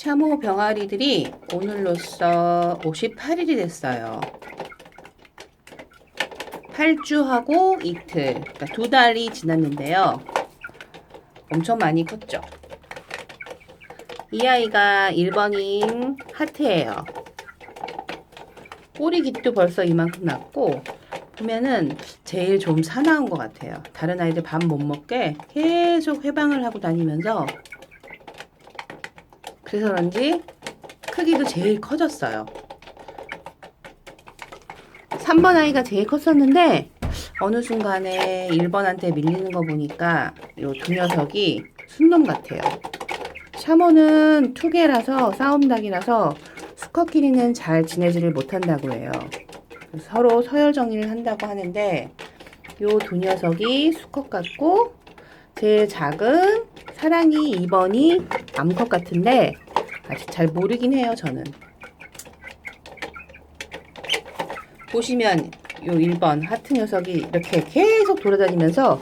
샤모 병아리들이 오늘로써 58일이 됐어요. 8주하고 이틀, 그러니까 두 달이 지났는데요. 엄청 많이 컸죠. 이 아이가 1번인 하트예요. 꼬리 깃도 벌써 이만큼 났고 보면은 제일 좀 사나운 것 같아요. 다른 아이들 밥 못 먹게 계속 회방을 하고 다니면서 그래서 그런지 크기도 제일 커졌어요. 3번 아이가 제일 컸었는데 어느 순간에 1번한테 밀리는 거 보니까 요 두 녀석이 순놈 같아요. 샤머는 투개라서 싸움닭이라서 수컷끼리는 잘 지내지를 못한다고 해요. 서로 서열 정리를 한다고 하는데 요 두 녀석이 수컷 같고 제일 작은 사랑이 2번이 암컷 같은데 아직 잘 모르긴 해요 저는. 보시면 요 1번 하트 녀석이 이렇게 계속 돌아다니면서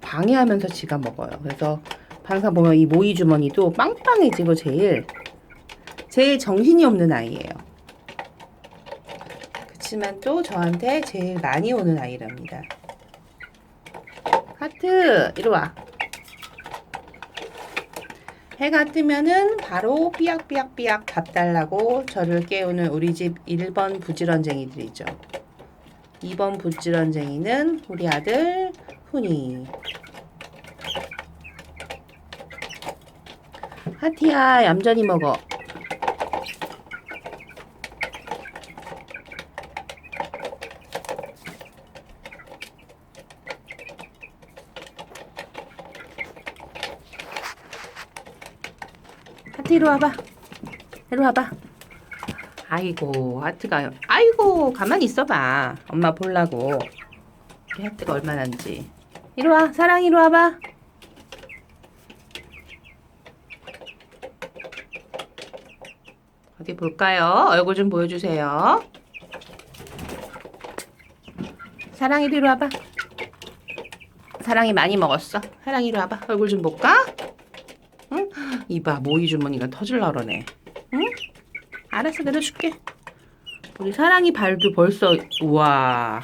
방해하면서 지가 먹어요. 그래서 항상 보면 이 모이 주머니도 빵빵해지고 제일 제일 정신이 없는 아이예요. 그렇지만 또 저한테 제일 많이 오는 아이랍니다. 하트 이리 와 해가 뜨면은 바로 삐약삐약삐약 밥 달라고 저를 깨우는 우리 집 1번 부지런쟁이들이죠. 2번 부지런쟁이는 우리 아들 훈이. 하티야 얌전히 먹어. 하트 이리 와봐. 이리 와봐. 아이고 하트가 아이고 가만히 있어봐. 엄마 보려고. 우리 하트가 얼마나인지. 이리 와 사랑 이리 와봐. 어디 볼까요? 얼굴 좀 보여주세요. 사랑이 이리 와봐. 사랑이 많이 먹었어. 사랑이 이리 와봐. 얼굴 좀 볼까? 응? 이봐 모이 주머니가 터질라 그러네. 응? 알았어 내려줄게. 우리 사랑이 발도 벌써 우와.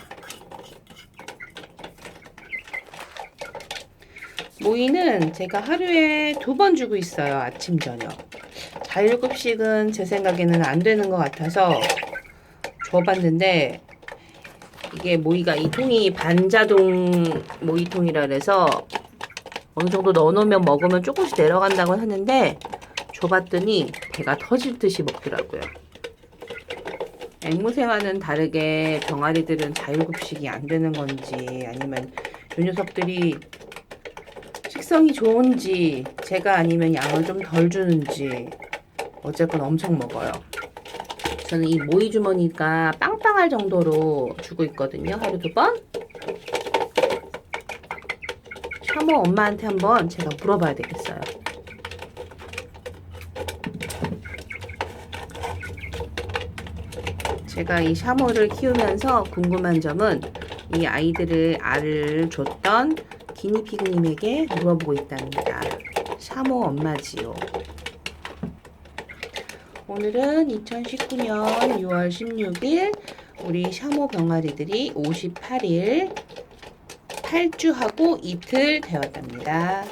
모이는 제가 하루에 두 번 주고 있어요 아침 저녁. 자율급식은 제 생각에는 안 되는 것 같아서 줘봤는데 이게 모이가 이 통이 반자동 모이통이라 그래서 어느 정도 넣어놓으면 먹으면 조금씩 내려간다고 하는데 줘봤더니 배가 터질 듯이 먹더라고요. 앵무새와는 다르게 병아리들은 자율급식이 안 되는 건지 아니면 이 녀석들이 식성이 좋은지 제가 아니면 양을 좀 덜 주는지 어쨌건 엄청 먹어요. 저는 이 모이 주머니가 빵빵할 정도로 주고 있거든요. 하루 두 번. 샤모 엄마한테 한번 제가 물어봐야 되겠어요. 제가 이 샤모를 키우면서 궁금한 점은 이 아이들을 알을 줬던 기니피그님에게 물어보고 있답니다. 샤모 엄마지요. 오늘은 2019년 6월 16일 우리 샤모 병아리들이 58일 8주하고 이틀 되었답니다.